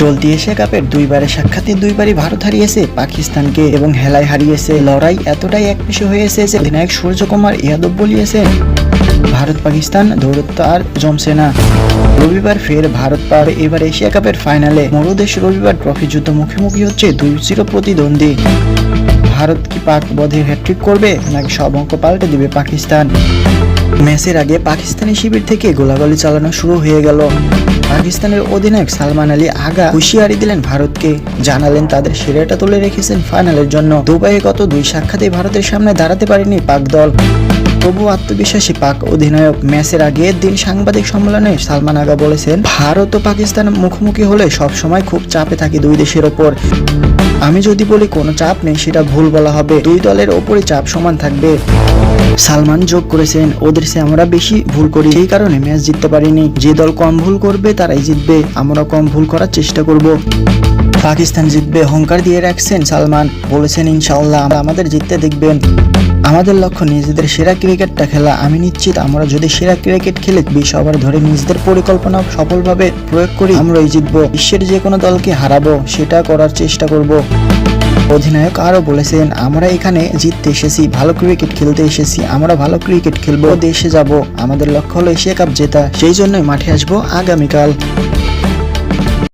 চলতি এশিয়া কাপের দুইবারে সাক্ষাতে দুইবারই ভারত হারিয়েছে পাকিস্তানকে এবং হেলায় হারিয়েছে। লড়াই এতটাই একপেশে হয়েছে যে অধিনায়ক সূর্যকুমার ইয়াদব বলিয়েছেন, ভারত পাকিস্তান দৌড়ত্ব আর জমছে না। রবিবার ফের ভারত পার এবার এশিয়া কাপের ফাইনালে। মরুদেশ রবিবার ট্রফি যুদ্ধ মুখোমুখি হচ্ছে দুই চির প্রতিদ্বন্দ্বী। ভারত কি পাক বধে হ্যাট্রিক করবে? নাকি সব অঙ্ক পাল্টে দিবে পাকিস্তান? ম্যাচের আগে পাকিস্তানি শিবির থেকে গোলাগুলি চালানো শুরু হয়ে গেল। পাকিস্তানের অধিনায়ক সালমান আলী আগা হুঁশিয়ারি দিলেন ভারতকে। জানালেন তাদের সেরাটা তুলে রেখেছেন ফাইনালের জন্য। দুবাইয়ে গত দুই সাক্ষাতে ভারতের সামনে দাঁড়াতে পারেনি পাক দল। তবু আত্মবিশ্বাসী পাক অধিনায়ক ম্যাচের আগের দিন সাংবাদিক সম্মেলনে সালমান আগা বলেছেন, ভারত ও পাকিস্তান মুখোমুখি হলে সব সময় খুব চাপে থাকে দুই দেশের ওপর। আমি যদি বলি কোনো চাপ নেই, সেটা ভুল বলা হবে। দুই দলের ওপরে চাপ সমান থাকবে। সালমান যোগ করেছেন, ওদের সে আমরা বেশি ভুল করি। সেই কারণে ম্যাচ জিততে পারিনি। যে দল কম ভুল করবে, তারাই জিতবে। আমরা কম ভুল করার চেষ্টা করব। পাকিস্তান জিতবে হংকার দিয়ে রাখছেন সালমান। বলেছেন, ইনশাআল্লাহ আমরা আমাদের জিততে দেখবেন। আমাদের লক্ষ্য নিজেদের সেরা ক্রিকেটটা খেলা। আমি নিশ্চিত আমরা যদি সেরা ক্রিকেট খেলে বিশ ওভার ধরে নিজেদের পরিকল্পনা সফলভাবে প্রয়োগ করি, আমরাই জিতবো। বিশ্বের যে কোনো দলকে হারাবো, সেটা করার চেষ্টা করব। অধিনায়ক আরও বলেছেন, আমরা এখানে জিততে এসেছি, ভালো ক্রিকেট খেলতে এসেছি। আমরা ভালো ক্রিকেট খেলব। দেশে যাব। আমাদের লক্ষ্য হলো এশিয়া কাপ জেতা। সেই জন্যই মাঠে আসব আগামীকাল।